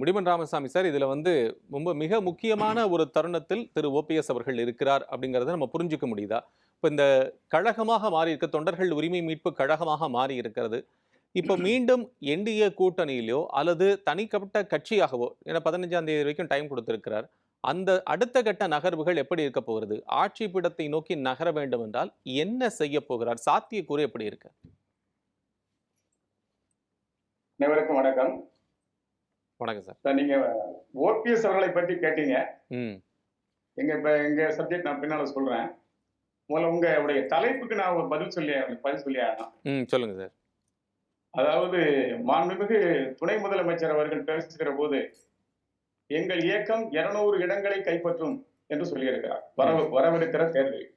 முடிமன் Ramasamy sir இதுல வந்து ரொம்ப மிக முக்கியமான ஒரு தருணத்தில் திரு ஓபிஎஸ் அவர்கள் இருக்கிறார் அப்படிங்கறத நம்ம புரிஞ்சுக்க முடியுதா? இப்போ இந்த கழகமாக மாறி இருக்க தொண்டர்கள் உரிமை மீட்பு கழகமாக மாறி இருக்கிறது. இப்போ மீண்டும் என்டிஏ கூட்டணியிலோ அல்லது தனிக்கப்பட்ட கட்சியாகவோ ஏன்னா பதினஞ்சாம் தேதி வரைக்கும் டைம் கொடுத்திருக்கிறார். அந்த அடுத்த கட்ட நகர்வுகள் எப்படி இருக்க போகிறது ஆட்சி பீடத்தை நோக்கி நகர வேண்டும் என்றால் என்ன செய்ய போகிறார்? சாத்தியக்கூறு எப்படி இருக்கு? அனைவருக்கும் வணக்கம். வணக்கம் சார். இப்ப நீங்க ஓபிஎஸ் அவர்களை பற்றி கேட்டீங்க. எங்க இப்ப எங்க சப்ஜெக்ட் நான் பின்னால சொல்றேன். முதல்ல உங்களுடைய தலைப்புக்கு நான் பதில் சொல்லி பதில் சொல்லி ஆகணும். சொல்லுங்க சார். அதாவது மாண்புமிகு துணை முதலமைச்சர் அவர்கள் பேசுகிற போது எங்கள் இயக்கம் இருநூறு இடங்களை கைப்பற்றும் என்று சொல்லியிருக்கிறார். வர வரவிருக்கிற தேர்தல்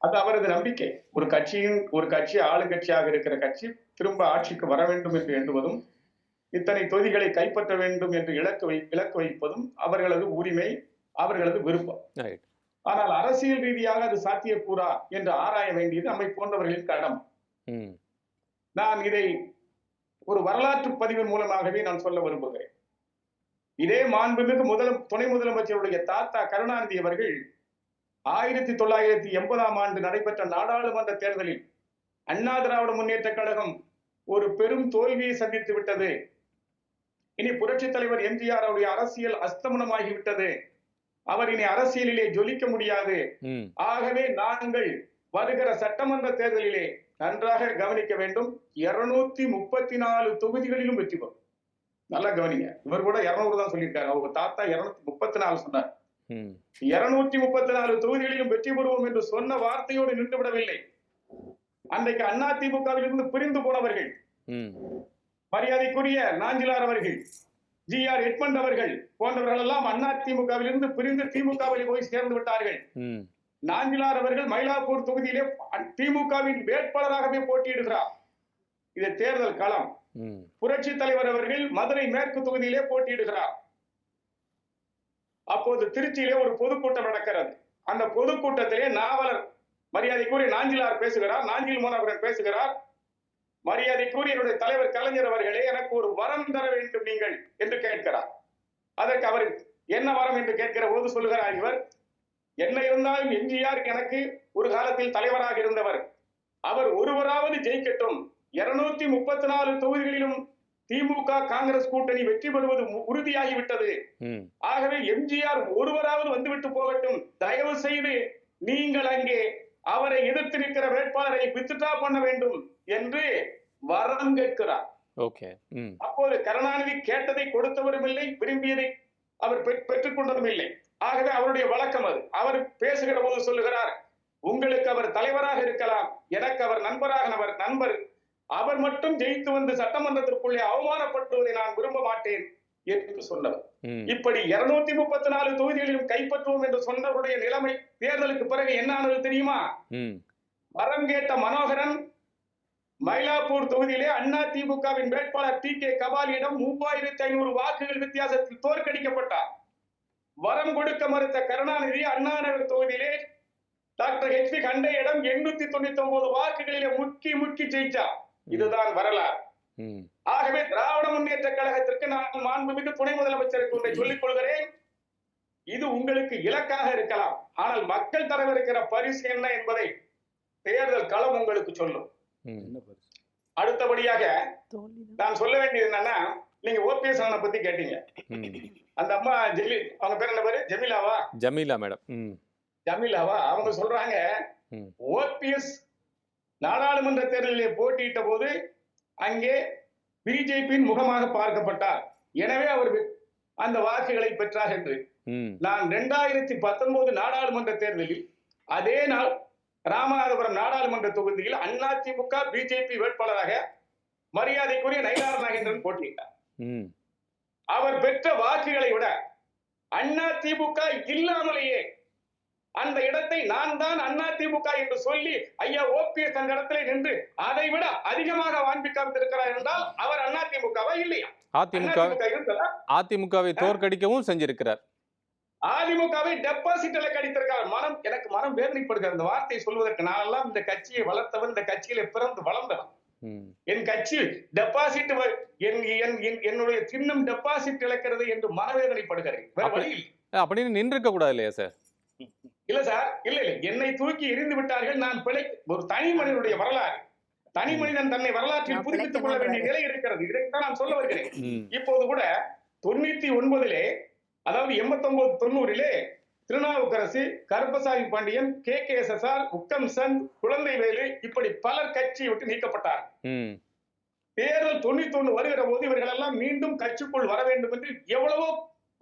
அது அவரது நம்பிக்கை. ஒரு கட்சியின் ஒரு கட்சி ஆளுங்கட்சியாக இருக்கிற கட்சி திரும்ப ஆட்சிக்கு வர வேண்டும் என்று எண்ணுவதும் இத்தனை தொகுதிகளை கைப்பற்ற வேண்டும் என்று இலக்கு வை இலக்கு வைப்பதும் அவர்களது உரிமை அவர்களது விருப்பம். ஆனால் அரசியல் ரீதியாக அது சாத்தியக்கூறா என்று ஆராய வேண்டியது நம்மை போன்றவர்களின் கடமை. நான் இதை ஒரு வரலாற்று பதிவின் மூலமாகவே நான் சொல்ல விரும்புகிறேன். இதே மாண்புமிகு முதல துணை முதலமைச்சருடைய தாத்தா கருணாநிதி அவர்கள் ஆயிரத்தி தொள்ளாயிரத்தி எண்பதாம் ஆண்டு நடைபெற்ற நாடாளுமன்ற தேர்தலில் அண்ணா திராவிட முன்னேற்ற கழகம் ஒரு பெரும் தோல்வியை சந்தித்து விட்டது இனி புரட்சித் தலைவர் எம்ஜிஆர் அவருடைய அரசியல் அஸ்தமனமாகிவிட்டது. அவர் இனி அரசியலிலே ஜொலிக்க முடியாது. ஆகவே நாங்கள் வருகிற சட்டமன்ற தேர்தலிலே நன்றாக கவனிக்க வேண்டும். இருநூத்தி முப்பத்தி நாலு தொகுதிகளிலும் வெற்றி பெறும். நல்லா கவனிங்க. இவர் கூட இருநூறு தான் சொல்லியிருக்காரு. அவங்க தாத்தா இருநூத்தி முப்பத்தி நாலு சொன்னார். இருநூத்தி முப்பத்தி நாலு தொகுதிகளிலும் வெற்றி பெறுவோம் என்று சொன்ன வார்த்தையோடு நின்று விடவில்லை. அன்றைக்கு அதிமுகவில் இருந்து பிரிந்து போனவர்கள். மரியாதைக்குரிய நாஞ்சிலார் அவர்கள் ஜி ஆர் எட்மண்ட் அவர்கள் போன்றவர்கள் எல்லாம் அதிமுகவில் இருந்து பிரிந்து திமுகவில் போய் சேர்ந்து விட்டார்கள். நாஞ்சிலார் அவர்கள் மயிலாப்பூர் தொகுதியிலே திமுகவின் வேட்பாளராகவே போட்டியிடுகிறார். இது தேர்தல் களம். புரட்சி தலைவர் அவர்கள் மதுரை மேற்கு தொகுதியிலே போட்டியிடுகிறார். அப்போது திருச்சியிலே ஒரு பொதுக்கூட்டம் நடக்கிறது. அந்த பொதுக்கூட்டத்திலே நாவலர் மரியாதைக்குரிய நாஞ்சிலார் பேசுகிறார். நாஞ்சில் மோனவரன் பேசுகிறார். மரியாதைக்குரிய என்னுடைய தலைவர் கலைஞர் அவர்களே எனக்கு ஒரு வரம் தர வேண்டும் நீங்கள் என்று கேட்கிறார். அதற்கு அவர் என்ன வரம்? என்று கேட்கிற போது சொல்லுகிறார் இவர் என்ன இருந்தாலும் எம்ஜிஆர் எனக்கு ஒரு காலத்தில் தலைவராக இருந்தவர். அவர் ஒருவராவது ஜெயிக்கட்டும். இருநூத்தி முப்பத்தி நாலு தொகுதிகளிலும் திமுக காங்கிரஸ் கூட்டணி வெற்றி பெறுவது உறுதியாகிவிட்டது. ஆகவே எம்ஜிஆர் ஒருவராவது வந்துவிட்டு போகட்டும். தயவு செய்து நீங்கள் அங்கே அவரை எதிர்த்திருக்கிற வேட்பாளரை வித்ட்ரா பண்ண வேண்டும் என்று வரம் கேட்கிறார். அப்போது கருணாநிதி கேட்டதை கொடுத்தவரும் இல்லை விரும்பியதை அவர் பெற்- பெற்றுக் கொண்டதும் இல்லை. ஆகவே அவருடைய வழக்கம் அது. அவர் பேசுகிற போது சொல்லுகிறார் உங்களுக்கு அவர் தலைவராக இருக்கலாம். எனக்கு அவர் நண்பராக அவர் நண்பர். அவர் மட்டும் ஜெயித்து வந்து சட்டமன்றத்திற்குள்ளே அவமானப்படுத்துவதை நான் விரும்ப மாட்டேன். என்று ம். இப்படி இருநூத்தி முப்பத்தி நாலு தொகுதிகளிலும் கைப்பற்றுவோம் என்று சொன்னவருடைய நிலைமை தேர்தலுக்கு பிறகு என்ன ஆனது தெரியுமா? வரம் கேட்ட மனோகரன் மயிலாப்பூர் தொகுதியிலே அண்ணா திமுகவின் வேட்பாளர் டி கே கபாலியிடம் மூவாயிரத்தி ஐநூறு வாக்குகள் வித்தியாசத்தில் தோற்கடிக்கப்பட்டார். வரம் கொடுக்க மறுத்த கருணாநிதி அண்ணா நகர் தொகுதியிலே டாக்டர் ஹெச் பி கண்டையிடம் எண்ணூத்தி தொண்ணூத்தி ஒன்பது வாக்குகளிலே முக்கி முக்கி ஜெயிச்சார். இதுதான் வரலாறு. ஆகவே திராவிட முன்னேற்ற கழகத்திற்கு நான் மாண்புமிகு துணை முதலமைச்சருக்கு ஒன்றை சொல்லிக் கொள்கிறேன். இது உங்களுக்கு இலக்காக இருக்கலாம். ஆனால் மக்கள் தரவிருக்கிற பரிசு என்ன என்பதை தேர்தல் களம் உங்களுக்கு சொல்லும். அடுத்தபடியாக நான் சொல்ல வேண்டியது என்னன்னா நீங்க ஓபிஎஸ் அண்ணனை பத்தி கேட்டீங்க. அந்த அம்மா ஜெமி அவங்க பேர் என்ன பேரு? ஜெமிலாவா? ஜமீலா மேடம். ஜமீலாவா? அவங்க சொல்றாங்க. ஓபிஎஸ் நாடாளுமன்ற தேர்தலிலே போட்டியிட்ட போது அங்கே பிஜேபியின் முகமாக பார்க்கப்பட்டார். எனவே அவர் அந்த வாக்குகளை பெற்றார் என்று. நான் ரெண்டாயிரத்தி பத்தொன்பது நாடாளுமன்ற தேர்தலில் அதே நாள் ராமநாதபுரம் நாடாளுமன்ற தொகுதியில் அதிமுக பிஜேபி வேட்பாளராக மரியாதைக்குரிய நயினார் நாகேந்திரன் போட்டியிட்டார். அவர் பெற்ற வாக்குகளை விட அண்ணா திமுக இல்லாமலேயே அந்த இடத்தை நான் தான் அண்ணா திமுக என்று சொல்லி ஐயா ஓபிஎஸ் அந்த இடத்துல நின்று அதை விட அதிகமாக வாங்கி காமித்திருக்கிறார் என்றால் அவர் அண்ணா திமுகவா இல்லையா? அதிமுக அதிமுகவை தோற்கடிக்கவும் செஞ்சிருக்கிறார். அதிமுகவை டெபாசிட்ல கடித்திருக்கார் மனம் எனக்கு மனம் வேதனைப்படுகிறது. அந்த வார்த்தையை சொல்வதற்கு நான் எல்லாம் இந்த கட்சியை வளர்த்தவன் இந்த கட்சியில பிறந்து வளர்ந்தவன். என் கட்சி டெபாசிட் என் என் என்- என்னுடைய சின்னம் டெபாசிட் இழக்கிறது என்று மனவேதனைப்படுகிறேன். அப்படின்னு நின்றுக்க கூடாது இல்லையா சார் இல்ல சார் இல்ல இல்ல. என்னை தூக்கி எறிந்து விட்டார்கள் நான் பிழை ஒரு தனி மனிதனுடைய வரலாறு. தனி மனிதன் தன்னை வரலாற்றில் புதுப்பித்துக் கொள்ள வேண்டிய நிலை இருக்கிறது. இதைத்தான் நான் சொல்ல வருகிறேன். இப்போது கூட தொண்ணூத்தி ஒன்பதிலே அதாவது எண்பத்தி ஒன்பது தொண்ணூறிலே Thirunavukkarasu Karuppasamy Pandian K. K. S. S. R. Ukkam Chand Kuzhandaivelu இப்படி பலர் கட்சியை விட்டு நீக்கப்பட்டார். தேர்தல் தொண்ணூத்தி ஒண்ணு வருகிற போது இவர்கள் எல்லாம் மீண்டும் கட்சிக்குள் வர வேண்டும் என்று எவ்வளவோ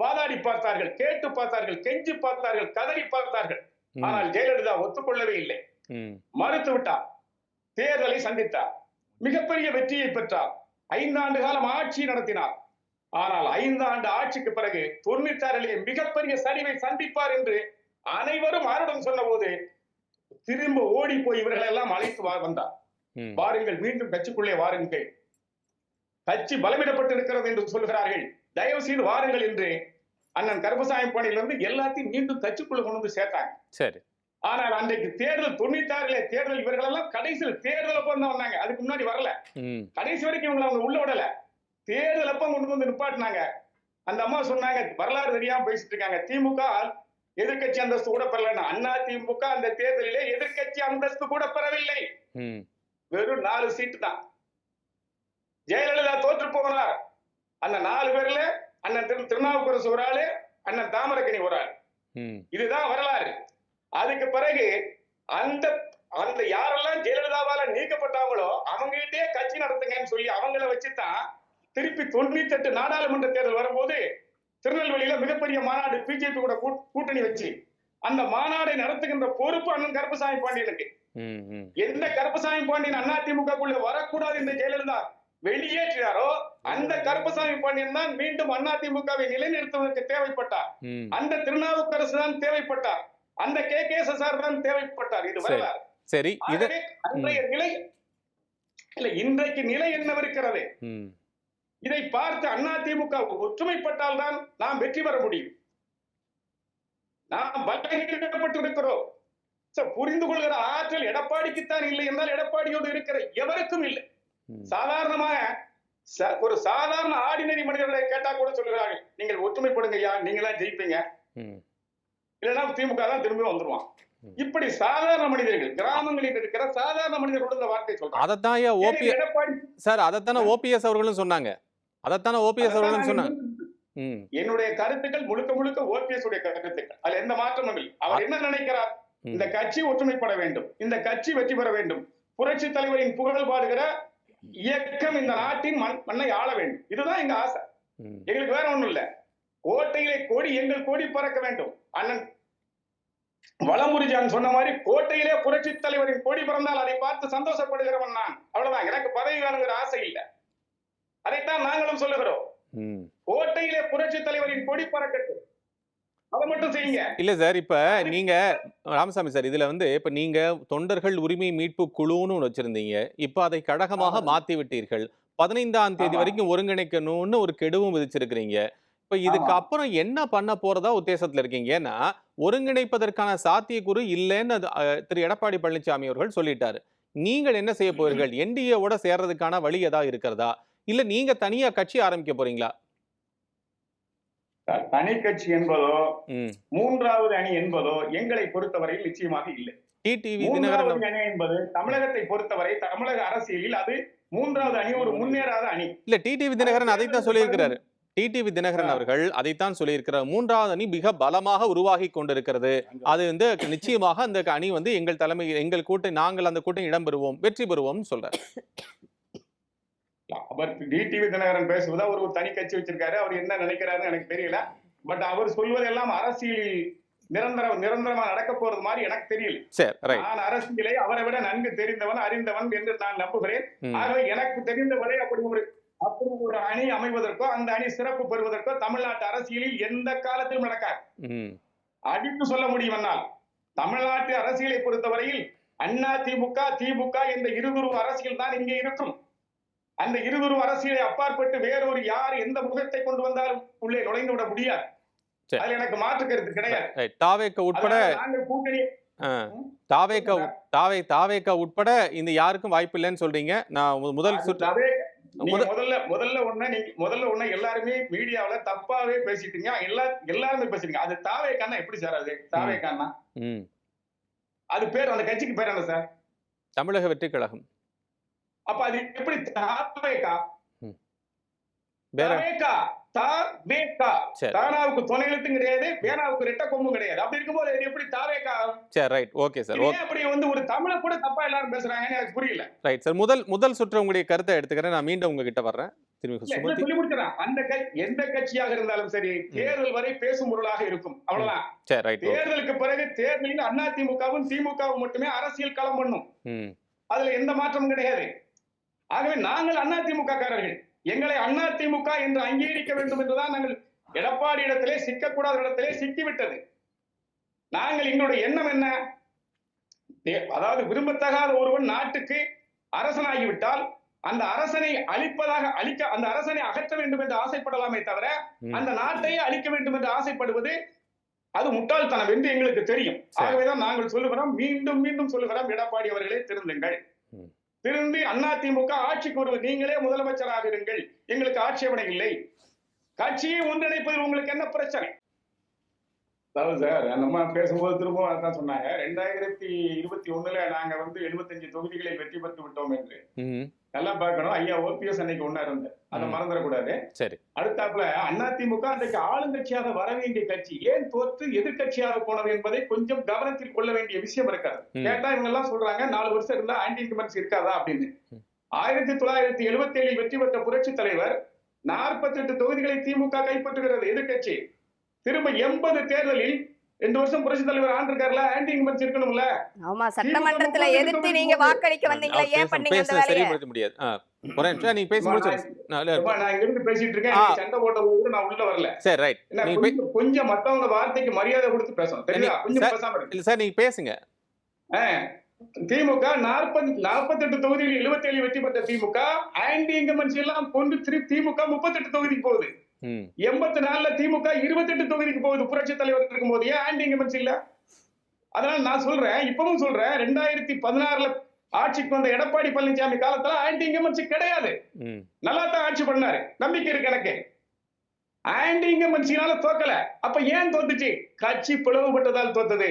வாதாடி பார்த்தார்கள் கேட்டு பார்த்தார்கள் கெஞ்சி பார்த்தார்கள் கதறி பார்த்தார்கள். ஆனால் ஜெயலலிதா ஒத்துக்கொள்ளவே இல்லை. மறுத்து விட்டார். தேர்தலை சந்தித்தார். மிகப்பெரிய வெற்றியை பெற்றார். ஐந்தாண்டு காலம் ஆட்சி நடத்தினார். ஆனால் ஐந்தாண்டு ஆட்சிக்கு பிறகு தொண்ணூத்தாறிலே மிகப்பெரிய சரிவை சந்திப்பார் என்று அனைவரும் ஆருடன் சொன்னபோது திரும்ப ஓடி போய் இவர்கள் எல்லாம் அழைத்து வந்தார். வாருங்கள் மீண்டும் கட்சிக்குள்ளே வாருங்கள். கட்சி பலமிடப்பட்டு இருக்கிறது என்று சொல்கிறார்கள் தயவு செய்து வாருங்கள் என்று அண்ணன் கருப்பசாமி பாண்டியிலிருந்து எல்லாத்தையும் மீண்டும் கட்சிக்குள்ள கொண்டு வந்து சேர்த்தாங்க. சரி. ஆனால் அன்றைக்கு தேர்தல் தொண்ணூத்தாறுல தேர்தல் இவர்கள் எல்லாம் கடைசியில் தேர்தல் அப்ப தான் வந்தாங்க. அதுக்கு முன்னாடி வரல. கடைசி வரைக்கும் இவங்களை அவங்க உள்ள விடல. தேர்தல் அப்ப கொண்டு வந்து நிப்பாட்டினாங்க. அந்த அம்மா சொன்னாங்க வரலாறு தெரியாம பேசிட்டு இருக்காங்க. திமுக எதிர்க்கட்சி அந்தஸ்து கூட பெறல அண்ணா திமுக அந்த தேர்தலிலே எதிர்க்கட்சி அந்தஸ்து கூட பெறவில்லை. வெறும் நாலு சீட்டு தான். ஜெயலலிதா தோற்று போகிறார் அந்த நாலு பேர்ல அண்ணன் திரு திருநாவுக்கரசு ஒரு ஆளு அண்ணன் தாமரக்கனி ஒரு ஆள். இதுதான் வரலாறு அதுக்கு பிறகு அந்த அந்த யாரெல்லாம் ஜெயலலிதாவால நீக்கப்பட்டாங்களோ அவங்ககிட்டயே கட்சி நடத்துங்கன்னு சொல்லி அவங்கள வச்சுதான் திருப்பி தொண்ணூத்தி எட்டு நாடாளுமன்ற தேர்தல் வரும்போது திருநெல்வேலியில மிகப்பெரிய மாநாடு பிஜேபி கூட கூட்- கூட்டணி வச்சு அந்த மாநாடை நடத்துகின்ற பொறுப்பு அண்ணன் கருப்பசாமி பாண்டியனுக்கு. எந்த கருப்பசாமி பாண்டியன் அண்ணா திமுகக்குள்ள வரக்கூடாது என்று ஜெயலலிதா வெளியேற்றினாரோ அந்த கருப்பசாமி பாண்டியன் தான் மீண்டும் அண்ணா திமுகவை நிலைநிறுத்துவதற்கு தேவைப்பட்டார். அந்த திருநாவுக்கரசு தான் தேவைப்பட்டார். அந்த கே. கே. தான் தேவைப்பட்டார். இது சரி. வரலாறு. சரி அன்றைய நிலை இல்ல இன்றைக்கு நிலை என்னவிருக்கிறது. இதை பார்த்து அண்ணா திமுக ஒற்றுமைப்பட்டால் தான் நாம் வெற்றி பெற முடியும். நாம் பலகீனப்பட்டு இருக்கிறோம் சோ, புரிந்து கொள்கிற ஆற்றல் எடப்பாடிக்குத்தான் இல்லை என்றால் எடப்பாடியோடு இருக்கிற எவருக்கும் இல்லை. சாதாரணமாக ஒரு சாதாரண ஆர்டினரி மனிதர்களை கேட்டா கூட சொல்லுகிறார்கள். நீங்கள் ஒற்றுமைப்படுங்க ஐயா நீங்களா ஜெயிப்பீங்க. இல்லைன்னா திமுக தான் திரும்பி வந்துருவான். இப்படி சாதாரண மனிதர்கள் கிராமங்களில் இருக்கிற சாதாரண மனிதர்களோட இந்த வார்த்தை சொல்றாங்க. அதைத்தான் ஓபி சார் அதைத்தானே ஓபிஎஸ் அவர்களும் சொன்னாங்க. அதைத்தானே ஓபிஎஸ் அவர்களும் சொன்னாங்க. என்னுடைய கருத்துக்கள் முழுக்க முழுக்க ஓபிஎஸ் உடைய கருத்துக்கள். அதுல எந்த மாற்றமும் இல்லை. அவர் என்ன நினைக்கிறார். இந்த கட்சி ஒற்றுமைப்பட வேண்டும். இந்த கட்சி வெற்றி பெற வேண்டும். புரட்சி தலைவரின் புகழ் பாடுகிற இயக்கம் இந்த நாட்டின் மண் மண்ணை ஆள வேண்டும். இதுதான் எங்க ஆசை. எங்களுக்கு வேற ஒண்ணும் இல்ல. கோட்டையிலே கொடி எங்கள் கொடி பறக்க வேண்டும். அண்ணன் வளமுருஜான் சொன்ன மாதிரி கோட்டையிலே புரட்சி தலைவரின் கொடி பிறந்தால் அதை பார்த்து சந்தோஷப்படுகிறவன் நான். அவ்வளவுதான். எனக்கு பதவி வேணுங்கிற ஆசை இல்ல. அதைத்தான் நாங்களும் சொல்லுகிறோம். கோட்டையிலே புரட்சி தலைவரின் கொடி பறக்கட்டும். அதை மட்டும் செய்யுங்க. இல்ல சார் இப்ப நீங்க ராமசாமி சார் இதுல வந்து இப்ப நீங்க தொண்டர்கள் உரிமை மீட்பு குழுன்னு ஒண்ணு வச்சிருந்தீங்க. இப்ப அதை கழகமாக. மாத்தி விட்டீர்கள். பதினைந்தாம் தேதி. வரைக்கும் ஒருங்கிணைக்கணும்னு ஒரு கெடுவும் விதிச்சிருக்கிறீங்க. இப்ப இதுக்கு. அப்புறம் என்ன பண்ண போறதா உத்தேசத்துல இருக்கீங்க? ஏன்னா ஒருங்கிணைப்பதற்கான சாத்தியக்கூறு இல்லைன்னு திரு. எடப்பாடி பழனிசாமி அவர்கள் சொல்லிட்டாரு. நீங்கள் என்ன செய்ய போறீர்கள் என்டிஏவோட சேர்றதுக்கான வழி ஏதாவது இருக்கிறதா? இல்ல நீங்க தனியா கட்சி ஆரம்பிக்க போறீங்களா? தனி கட்சி என்பதோ மூன்றாவது அணி என்பதோ எங்களை பொறுத்தவரையில் நிச்சயமாக இல்லை. மூன்றாவது அணி என்பது தமிழகத்தை பொறுத்தவரை தமிழக அரசியலில் அது மூன்றாவது அணி ஒரு முன்னேறாத அணி. இல்ல டிடிவி தினகரன் அதைத்தான் சொல்லியிருக்கிறாரு. டிடிவி தினகரன் அவர்கள் அதைத்தான் சொல்லியிருக்கிறார். மூன்றாவது அணி மிக பலமாக உருவாகி கொண்டிருக்கிறது. அது வந்து நிச்சயமாக அந்த அணி வந்து எங்கள் தலைமை எங்கள் கூட்டணி நாங்கள் அந்த கூட்டணி இடம்பெறுவோம் வெற்றி பெறுவோம்னு சொல்றாரு. அவர் டிடிவி தினகரன் பேசுவதா ஒரு தனி கட்சி வச்சிருக்காரு. அவர் என்ன நினைக்கிறாருன்னு எனக்கு தெரியல. பட் அவர் சொல்வதெல்லாம் அரசியல் நிரந்தர நிரந்தரமா நடக்க போறது மாதிரி எனக்கு தெரியல. நான் அரசியலை அவரை விட நன்கு தெரிந்தவன் அறிந்தவன் என்று நான் நம்புகிறேன். ஆகவே எனக்கு தெரிந்தவரை அப்படி ஒரு அப்படி ஒரு அணி அமைவதற்கோ அந்த அணி சிறப்பு பெறுவதற்கோ தமிழ்நாட்டு அரசியலில் எந்த காலத்திலும் நடக்காது. அடித்து சொல்ல முடியும் என்னால். தமிழ்நாட்டு அரசியலை பொறுத்தவரையில் அண்ணா திமுக திமுக என்ற இருதுருவ அரசியல் தான் இங்கே இருக்கும். அந்த இருதுருவ அரசியலை அப்பாற்பட்டு வேறொரு யார் எந்த முகத்தை கொண்டு வந்தாலும் உள்ளே நுழைந்து விட முடியாது. அதுல எனக்கு மாற்று கருத்து கிடையாது. தாவேக்க உட்பட கூட்டணி தாவேக்கா தாவே தாவேக்கா உட்பட இந்த யாருக்கும் வாய்ப்பு இல்லைன்னு சொல்றீங்க. நான் முதல் சுற்று முதல்ல முதல்ல ஒண்ணு நீங்க முதல்ல ஒண்ணு எல்லாருமே மீடியாவுல தப்பாவே பேசிட்டீங்க. எல்லா எல்லாருமே பேசுறீங்க. அது தாவே கானா எப்படி சார் அது? தாவே ம். அது பேர் அந்த கட்சிக்கு பேர் என்ன சார்? தமிழக வெற்றி கழகம் அப்ப அது எப்படி. தானாவுக்கு துணை எழுத்தும் கிடையாது வேணாவுக்கு ரெட்ட கொம்பும் கிடையாது. அப்படி இருக்கும்போது இது எப்படி தாவேக்கா சரி ரைட் ஓகே சார் அப்படி வந்து ஒரு தமிழ கூட தப்பா எல்லாரும் பேசுறாங்கன்னு எனக்கு புரியல. ரைட் சார் முதல் முதல் சுற்று உங்களுடைய கருத்தை எடுத்துக்கிறேன். நான் மீண்டும் உங்ககிட்ட வர்றேன். சொல்லி முடிக்கிறேன் அந்த எந்த கட்சியாக இருந்தாலும் சரி தேர்தல் வரை பேசும் பொருளாக இருக்கும். அவ்வளவுதான். தேர்தலுக்கு பிறகு தேர்தலில் அண்ணா திமுகவும் மட்டுமே அரசியல் களம் பண்ணும். அதுல எந்த மாற்றமும் கிடையாது. ஆகவே நாங்கள் அண்ணா திமுக காரர்கள் எங்களை அண்ணா திமுக என்று அங்கீகரிக்க வேண்டும் என்றுதான் நாங்கள் எடப்பாடி இடத்திலே சிக்கக்கூடாத இடத்திலே சிக்கிவிட்டது. நாங்கள் எங்களுடைய எண்ணம் என்ன? அதாவது விரும்பத்தகாத ஒருவன் நாட்டுக்கு அரசனாகிவிட்டால் அந்த அரசனை அழிப்பதாக அழிக்க அந்த அரசனை அகற்ற வேண்டும் என்று ஆசைப்படலாமே தவிர. அந்த நாட்டையே அழிக்க வேண்டும் என்று ஆசைப்படுவது அது முட்டாள்தனம் என்று எங்களுக்கு தெரியும். ஆகவேதான் நாங்கள் சொல்லுகிறோம் மீண்டும் மீண்டும் சொல்லுகிறோம். எடப்பாடி அவர்களே திருந்துங்கள். திரும்பி அதிமுக ஆட்சிக்கு வருவது நீங்களே முதலமைச்சராக இருங்கள். எங்களுக்கு ஆட்சேபனை இல்லை. கட்சியை ஒன்றிணைப்பதில் உங்களுக்கு என்ன பிரச்சனை? அதாவது சார் நம்ம பேசும்போது திரும்பவும் அதான் சொன்னாங்க. ரெண்டாயிரத்தி இருபத்தி ஒண்ணுல நாங்க வந்து எழுபத்தஞ்சு தொகுதிகளில் வெற்றி பெற்று விட்டோம் என்று. நல்லா பார்க்கணும். ஐயா ஓபிஎஸ் அன்னைக்கு ஒன்னா இருந்தார் அதை. மறந்துடக்கூடாது. சரி. அடுத்தாப்புல அதிமுக அன்றைக்கு ஆளுங்கட்சியாக வர வேண்டிய கட்சி ஏன் தோற்று எதிர்க்கட்சியாக போனது என்பதை கொஞ்சம் கவனத்தில் கொள்ள வேண்டிய விஷயம் இருக்காது. கேட்டா இவங்க எல்லாம் சொல்றாங்க நாலு வருஷம் இருந்தா ஆன்டி இன்கமன்ஸ் இருக்காதா? அப்படின்னு. ஆயிரத்தி தொள்ளாயிரத்தி எழுபத்தி ஏழில் வெற்றி பெற்ற புரட்சி தலைவர் நாற்பத்தி எட்டு தொகுதிகளை திமுக கைப்பற்றுகிறது. எதிர்க்கட்சி திரும்ப எண்பது தேர்தலில் ரெண்டு வருஷம் புரட்சி தலைவர் ஆண்டிருக்காருல ஆன்டி இன்கமன்ஸ் இருக்கணும்ல? ஆமா சட்டமன்றத்துல எதிர்த்து நீங்க. வாக்களிக்க வந்தீங்களா? ஏன் பண்ணீங்க அந்த பேச வேலையை? சரிப்படுத்த முடியாது. நீங்க பேசி முடிச்சு நான் இல்ல, சும்மா நான் இங்க இருந்து பேசிட்டு இருக்கேன். சண்டை போட்ட போது நான் உள்ள வரல. சரி ரைட் கொஞ்சம் மத்தவங்க வார்த்தைக்கு மரியாதை கொடுத்து பேசணும். தெரியுதா? கொஞ்சம் சார், பேசாம இருக்கு இல்ல சார் நீங்க பேசுங்க. திமுக நாற்பத்தி நாற்பத்தி எட்டு தொகுதியில் எழுபத்தி ஏழு வெற்றி பெற்ற திமுக. ஆன்டி இன்கமன்சி எல்லாம் கொண்டு திரு திமுக முப்பத்தெட்டு தொகுதிக்கு போகுது. எண்பத்தி நாலுல திமுக இருபத்தெட்டு தொகுதிக்கு போகுது. புரட்சி தலைவர் இருக்கும்போது. ஏன் ஆன்டி இன்கமன்சி இல்ல? அதனால நான் சொல்றேன் இப்பவும் சொல்றேன் ரெண்டாயிரத்தி பதினாறுல ஆட்சிக்கு வந்த எடப்பாடி பழனிசாமி காலத்துல ஆன்டி இன்கமன்சி கிடையாது. நல்லா தான் ஆட்சி பண்ணாரு. நம்பிக்கை இருக்கு எனக்கு. ஆன்டி இன்கமன்சினால தோக்கல. அப்ப ஏன் தோத்துச்சு? கட்சி பிளவுபட்டதால் தோத்தது.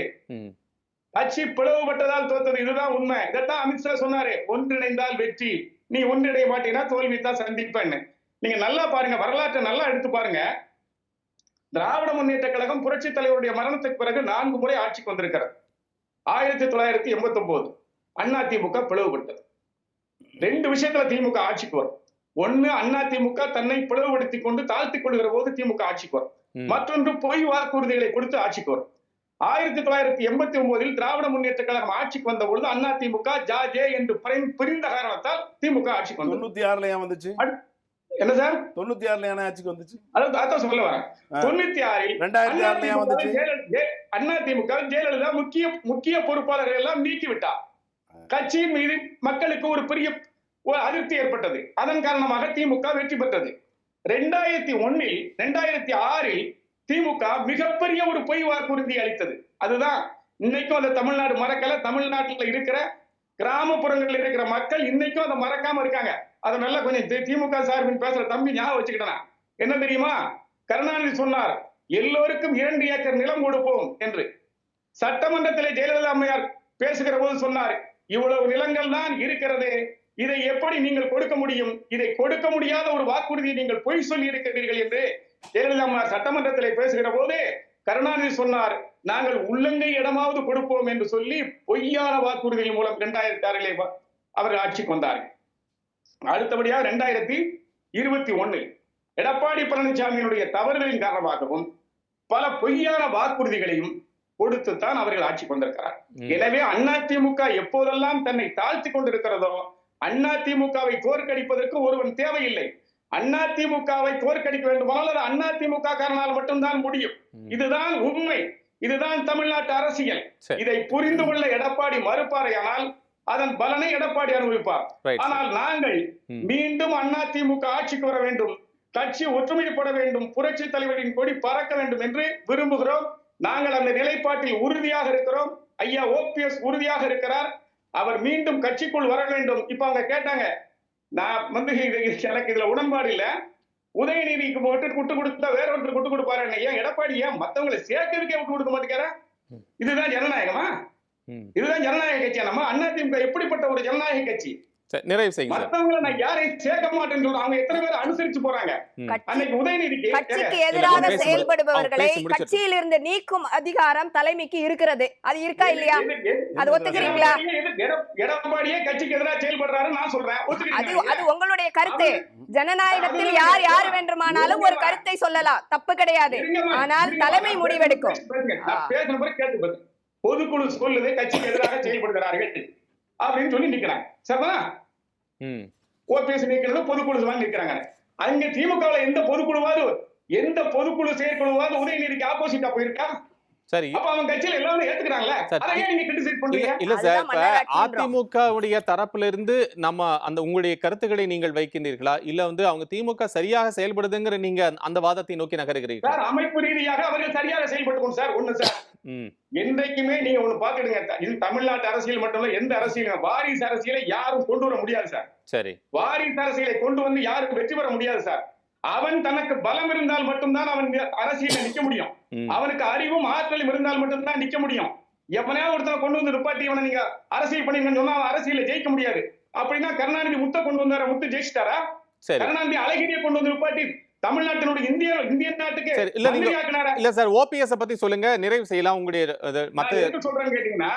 கட்சி பிளவுபட்டதால் தோத்தது. இதுதான் உண்மை. இதைத்தான் அமித்ஷா சொன்னாரு. ஒன்றிணைந்தால் வெற்றி. நீ ஒன்றிணைய மாட்டீங்கன்னா தோல்வி தான் சந்திப்பேன்னு. நீங்க நல்லா பாருங்க வரலாற்றை நல்லா எடுத்து பாருங்க. திராவிட முன்னேற்ற கழகம் புரட்சி தலைவருடைய மரணத்துக்கு பிறகு நான்கு முறை ஆட்சிக்கு வந்திருக்கிறது. ஆயிரத்தி தொள்ளாயிரத்தி எண்பத்தி ஒன்பது அண்ணா திமுக பிளவுபட்டது ரெண்டு விஷயத்துல திமுக ஆட்சிக்கு வரும். ஒண்ணு அண்ணா திமுக தன்னை பிளவுபடுத்தி கொண்டு தாழ்த்திக் கொள்கிற போது திமுக ஆட்சிக்கு வரும். மற்றொன்று பொய் வாக்குறுதிகளை கொடுத்து ஆட்சிக்கு வரும். ஆயிரத்தி தொள்ளாயிரத்தி எண்பத்தி ஒன்பதில் திராவிட முன்னேற்ற கழகம் ஆட்சிக்கு வந்த பொழுது அண்ணா திமுக ஜா ஜே என்று பிரி- பிரிந்த காரணத்தால் திமுக ஆட்சிக்கு வந்தது. தொண்ணூத்தி ஆறுல ஏன் வந்துச்சு என்ன சார்? தொண்ணூத்தி ஆறுல ஏன் ஆட்சிக்கு வந்துச்சு? அதான் சொல்ல வரேன். தொண்ணூத்தி ஆறில் ரெண்டாயிரத்தி ஆறுல ஏன் வந்துச்சு? அண்ணா திமுக ஜெயலலிதா முக்கிய முக்கிய பொறுப்பாளர்கள் எல்லாம் நீக்கி விட்டார் கட்சியின் மீது மக்களுக்கு ஒரு பெரிய அதிருப்தி ஏற்பட்டது. அதன் காரணமாக திமுக வெற்றி பெற்றது. ரெண்டாயிரத்தி ஒன்னில் ரெண்டாயிரத்தி ஆறில் திமுக மிகப்பெரிய ஒரு பொய் வாக்குறுதி அளித்தது. அதுதான் இன்னைக்கும் அந்த தமிழ்நாடு மறக்கல. தமிழ்நாட்டில் இருக்கிற கிராமப்புறங்களில் இருக்கிற மக்கள் இன்னைக்கும் அதை மறக்காம இருக்காங்க. அதை நல்லா கொஞ்சம் திமுக சார்பின் பேசுற தம்பி ஞாபகம் வச்சுக்கிட்டேன் என்ன தெரியுமா? கருணாநிதி சொன்னார் எல்லோருக்கும் இரண்டு ஏக்கர் நிலம் கொடுப்போம் என்று. சட்டமன்றத்திலே ஜெயலலிதா அம்மையார் பேசுகிற போது சொன்னார் இவ்வளவு நிலங்கள் தான் இருக்கிறது இதை எப்படி நீங்கள் கொடுக்க முடியும்? இதை கொடுக்க முடியாத ஒரு வாக்குறுதியை நீங்கள் பொய் சொல்லி இருக்கிறீர்கள் என்று ஜெயலலிதா அம்மையார் சட்டமன்றத்திலே பேசுகிற போது கருணாநிதி சொன்னார் நாங்கள் உள்ளங்கை இடமாவது கொடுப்போம் என்று சொல்லி பொய்யான வாக்குறுதிகள் மூலம் இரண்டாயிரத்தி ஆறிலே அவர் ஆட்சிக்கு வந்தார்கள் அடுத்தபடியா ரெண்டாயிரத்தி இருபத்தி ஒண்ணில் எடப்பாடி பழனிசாமியினுடைய தவறுகளின் காரணமாகவும் பல பொய்யான வாக்குறுதிகளையும் கொடுத்துத்தான் அவர்கள் ஆட்சிக்கு வந்திருக்கிறார். எனவே அதிமுக எப்போதெல்லாம் தன்னை தாழ்த்தி கொண்டிருக்கிறதோ அதிமுகவை தோற்கடிப்பதற்கு ஒருவன் தேவையில்லை அதிமுகவை தோற்கடிக்க வேண்டுமானால் அது அதிமுக காரனால் மட்டும்தான் முடியும். இதுதான் உண்மை இதுதான் தமிழ்நாட்டு அரசியல். இதை புரிந்து கொள்ள எடப்பாடி மறுப்பாரையானால் அதன் பலனை எடப்பாடி அனுபவிப்பார். ஆனால் நாங்கள். மீண்டும் அதிமுக ஆட்சிக்கு வர வேண்டும். கட்சி ஒற்றுமைப்பட வேண்டும். புரட்சி தலைவரின் கொடி பறக்க வேண்டும் என்று விரும்புகிறோம். நாங்கள் அந்த நிலைப்பாட்டில் உறுதியாக இருக்கிறோம். ஐயா ஓபிஎஸ் உறுதியாக இருக்கிறார். அவர் மீண்டும் கட்சிக்குள் வர வேண்டும். இப்ப அவங்க கேட்டாங்க நான் வந்து எனக்கு இதுல உடன்பாடு இல்ல. உதயநிதிக்கு மட்டும் விட்டு கொடுத்தா வேற ஒருத்தர் விட்டு கொடுப்பாரு ஏன் எடப்பாடி ஏன் மத்தவங்களை சேர்க்கறதுக்கே விட்டு கொடுக்க மாட்டேங்கிறாரா? இதுதான் ஜனநாயகமா. இதுதான் ஜனநாயக கட்சியா நம்ம அதிமுக எப்படிப்பட்ட ஒரு ஜனநாயக கட்சி? சரி நிறைவு செய்யுங்க மத்தவங்களை நான் யாரையும் சேர்க்க மாட்டேன்னு சொல்றேன். அவங்க எத்தனை பேர் அனுசரிச்சு போறாங்க? அன்னைக்கு உதயநிதிக்கு கட்சிக்கு எதிராக செயல்படுபவர்களை. கட்சியில் இருந்து நீக்கும் அதிகாரம் தலைமைக்கு இருக்கிறது. அது இருக்கா இல்லையா? அது ஒத்துக்கிறீங்களா? எடப்பாடியே கட்சிக்கு எதிராக செயல்படுறாரு நான் சொல்றேன். அது அது உங்களுடைய கருத்து. ஜனநாயகத்தில் யார் யார் வேண்டுமானாலும் ஒரு கருத்தை சொல்லலாம். தப்பு கிடையாது. ஆனால் தலைமை நான் முடிவெடுக்கும். பொதுக்குழு சொல்லுது கட்சிக்கு எதிராக செயல்படுகிறார்கள் அப்படின்னு சொல்லி நிக்கிறாங்க. சரிதானா? ம். ஓபிஎஸ் நிக்கிறது பொதுக்குழு தான் நிக்கிறாங்க. அங்க திமுகவுல எந்த பொதுக்குழுவாவது எந்த பொதுக்குழு செயற்குழுவாவது உதயநிதிக்கு ஆப்போசிட்டா போயிருக்கா? சரி. அப்ப அவங்க கட்சியில எல்லாரும் ஏத்துக்கிறாங்களே? சார், அதை ஏன் நீங்க கிரிட்டிசைட் இல்ல பண்றீங்க? இல்ல சார். இப்ப. அதிமுகவுடைய தரப்புல இருந்து நம்ம அந்த உங்களுடைய கருத்துக்களை நீங்கள் வைக்கின்றீர்களா? இல்ல வந்து அவங்க திமுக சரியாக செயல்படுதுங்கிற நீங்க அந்த வாதத்தை நோக்கி நகருகிறீர்களா? சார் அமைப்பு ரீதியாக அவர்கள் சரியாக செயல்பட்டு சார். ஒண்ணு சார். என்றைக்குமே நீங்க ஒண்ணு பாத்துடுங்க. இது தமிழ்நாட்டு அரசியல் மட்டும் இல்ல எந்த அரசியல் வாரிசு அரசியலை யாரும் கொண்டு வர முடியாது சார். சரி. வாரிசு அரசியலை கொண்டு வந்து யாரும் வெற்றி பெற முடியாது சார். அவன் தனக்கு பலம் இருந்தால் மட்டும்தான் அவன் அரசியல நிக்க முடியும். அவனுக்கு அறிவும் ஆற்றலும் இருந்தால் மட்டும்தான் நிக்க முடியும். எவனையாவது ஒருத்தனை கொண்டு வந்து நிப்பாட்டி இவனை நீங்க அரசியல் பண்ணீங்கன்னு சொன்னா அரசியல ஜெயிக்க முடியாது. அப்படின்னா கருணாநிதி முத்த கொண்டு வந்தாரா? முத்து ஜெயிச்சிட்டாரா? கருணாநிதி அழகிரியை கொண்டு வந்து நிப்பாட்டி தமிழ்நாட்டினுடைய இந்திய இந்திய நாட்டுக்கு இல்ல? இல்ல சார் ஓபிஎஸ் பத்தி சொல்லுங்க நிறைவு செய்யலாம் உங்களுடைய மத்த சொல்றேன்னு கேட்டீங்கன்னா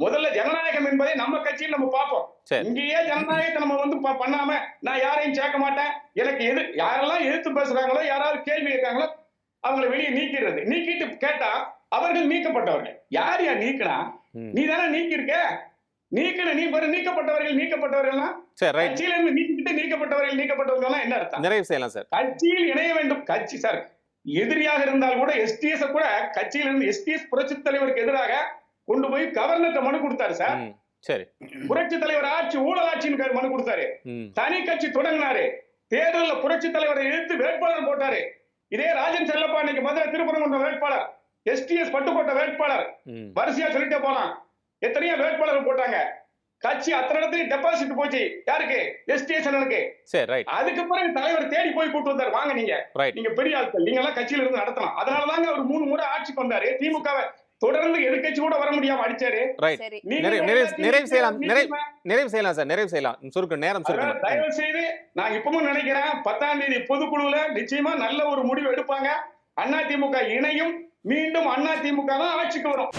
முதல்ல ஜனநாயகம் என்பதை நம்ம கட்சியில் நம்ம பார்ப்போம். இங்கேயே ஜனநாயகத்தை நம்ம வந்து பண்ணாம நான் யாரையும் சேர்க்க மாட்டேன். எனக்கு எது யாரெல்லாம் எதிர்த்து பேசுறாங்களோ யாராவது கேள்வி கேட்காங்களோ அவங்கள வெளியே நீக்கிறது நீக்கிட்டு கேட்டா அவர்கள் நீக்கப்பட்டவர்கள். யார் யார் நீக்கினா? ம். நீ தானே நீக்கி இருக்க நீக்கின நீ பாரு நீக்கப்பட்டவர்கள் நீக்கப்பட்டவர்கள்னா சரி ரைட் கட்சியில இருந்து நீக்கிட்டு நீக்கப்பட்டவர்கள் நீக்கப்பட்டவர்கள் என்ன அர்த்தம்? நிறைவு செய்யலாம் சார். கட்சியில் இணைய வேண்டும். கட்சி சார் எதிரியாக இருந்தால் கூட எஸ்டிஎஸ் கூட கட்சியில இருந்து எஸ்டிஎஸ் புரட்சி தலைவருக்கு எதிராக கொண்டு போய் கவர்னர்ட்ட மனு கொடுத்தாரு சார். சரி. புரட்சி தலைவர் ஆட்சி ஊழல் ஆட்சின்னு மனு கொடுத்தாரு. தனி கட்சி தொடங்கினாரு. தேர்தல்ல புரட்சி தலைவரை எதிர்த்து வேட்பாளர் போட்டாரு. இதே ராஜன் செல்லப்பா இன்னைக்கு மதுரை திருப்பரங்குன்றம் வேட்பாளர். எஸ்டிஎஸ் பட்டுக்கோட்டை வேட்பாளர். வரிசையா சொல்லிட்டே போலாம். எத்தனையோ வேட்பாளர் போட்டாங்க. கட்சி அத்தனை இடத்துலயும் டெபாசிட் போச்சு. யாருக்கு? எஸ்டிஎஸ் அண்ணனுக்கு. சரி ரைட் அதுக்கு பிறகு தலைவர் தேடி போய் கூட்டு வந்தாரு. வாங்க நீங்க. நீங்க பெரிய ஆட்கள். நீங்க எல்லாம் கட்சியில இருந்து நடத்தலாம். அதனாலதாங்க அவர் மூணு முறை ஆட்சிக்கு வந்தாரு. திமுகவை தொடர்ந்து எதிர்க்கட்சி கூட வர முடியாம அடிச்சாரு. ரைட் சரி. நீங்க நிறைவு- செய்யலாம். நிறைவு- செய்யலாம் சார். நிறைவு செய்யலாம். சுருக்க நேரம் அதனால தயவு செய்து நான் இப்பவும் நினைக்கிறேன் பத்தாம் தேதி பொதுக்குழுல நிச்சயமா நல்ல ஒரு முடிவு எடுப்பாங்க. அண்ணா திமுக இணையும். மீண்டும் அண்ணா திமுக தான் ஆட்சிக்கு வரும்.